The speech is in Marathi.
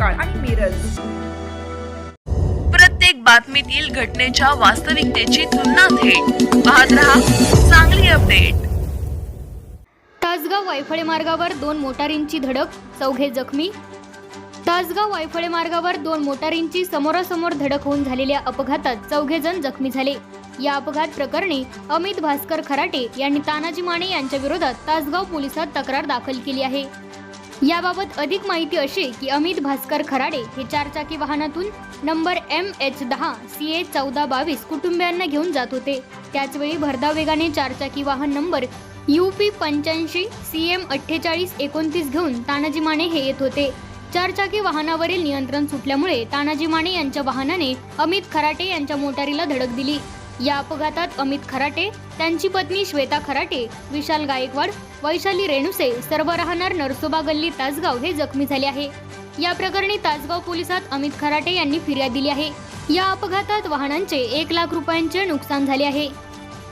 महांकाळ आणि मिरज प्रत्येक बातमीतील घटनेच्या वास्तविकतेची तुलना थेट. पाहत रहा चांगली अपडेट. तासगाव वायफळे मार्गावर दोन मोटारींची धडक चौघे जखमी. तासगाव वायफळे मार्गावर दोन मोटारींची समोरासमोर धडक होऊन झालेल्या अपघातात चौघे जण जखमी झाले. या अपघात प्रकरणी अमित भास्कर खराटे यांनी तानाजी माने यांच्या विरोधात तासगाव पोलिसात तक्रार दाखल केली आहे. याबाबत अधिक माहिती अशी की अमित भास्कर खराडे हे चारचाकी वाहनातून नंबर एम एच दहा सी ए चौदा बावीस कुटुंबियांना घेऊन जात होते. त्याचवेळी भरधाव वेगाने चारचाकी वाहन नंबर यू पी पंच्याऐंशी सी एम अठ्ठेचाळीस एकोणतीस घेऊन तानाजी माने हे येत होते. चारचाकी वाहनावरील नियंत्रण सुटल्यामुळे तानाजी माने यांच्या वाहनाने अमित खराटे यांच्या मोटारीला धडक दिली. या अपघातात अमित खराटे त्यांची पत्नी श्वेता खराटे विशाल गायकवाड वैशाली रेणुसे सर्व राहणार नरसोबा गल्ली तासगाव हे जखमी झाले आहे. या प्रकरणी तासगाव पोलिसात अमित खराटे यांनी फिर्याद दिली आहे. या अपघातात वाहनांचे एक लाख रुपयांचे नुकसान झाले आहे.